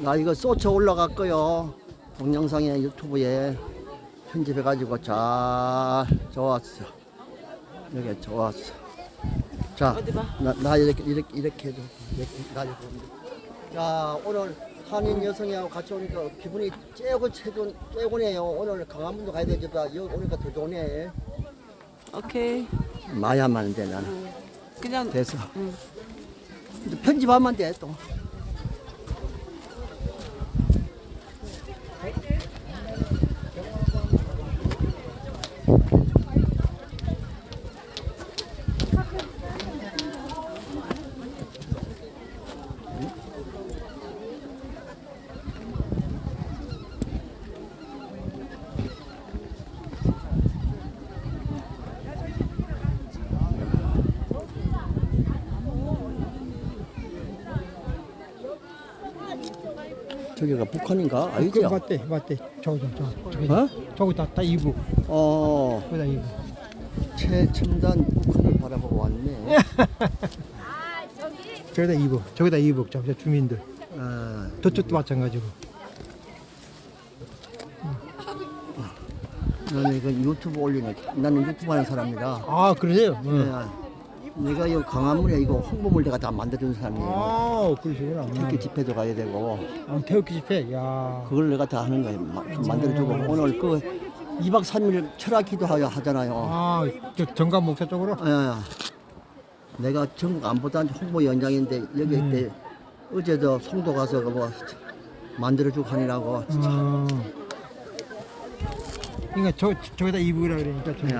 나 이거 쏘쳐 올라갈 거요. 동영상에 유튜브에 편집해가지고 잘 좋았어. 여기 좋았어. 자. 나, 나 이렇게 이렇게 이렇게 해도 이렇게 나 이렇게. 자, 오늘 한인 여성이하고 같이 오니까 기분이 째고 채군 째고네요. 오늘 강화문도 가야 되겠다. 여기 오니까 더 좋네. 오케이. 마야만 하는데 나는 그냥 됐어. 응. 편집하면 돼 또. Thank you. 저기가 북한인가? 그 아니죠? 맞대 맞대 저거 저거 저거 어? 저거 다, 다 이북 어, 거기다 이북 최첨단 북한을 바라보고 왔네. 저기다 이북 저기다 이북 저, 저 주민들 아, 저쪽도 마찬가지고 나는 이거 유튜브 올리는, 나는 유튜브 하는 사람이라. 아 그러세요? 응. 네, 내가 이 강화문에 이거 홍보물 내가 다 만들어준 사람이에요. 아 그러시구나 특히 집회도 가야 되고, 아, 태극기 집회 야 그걸 내가 다 하는 거예요. 마- 좀 만들어주고, 오늘 그 2박 3일 철학 기도 하잖아요. 아 저 정감 목사 쪽으로 예. 내가 전국 안보단 홍보 연장인데 여기 음. 때 어제도 송도 가서 그뭐 만들어주고 하느라고 어. 그러니까 저 저기다 이북이라 그러니까 저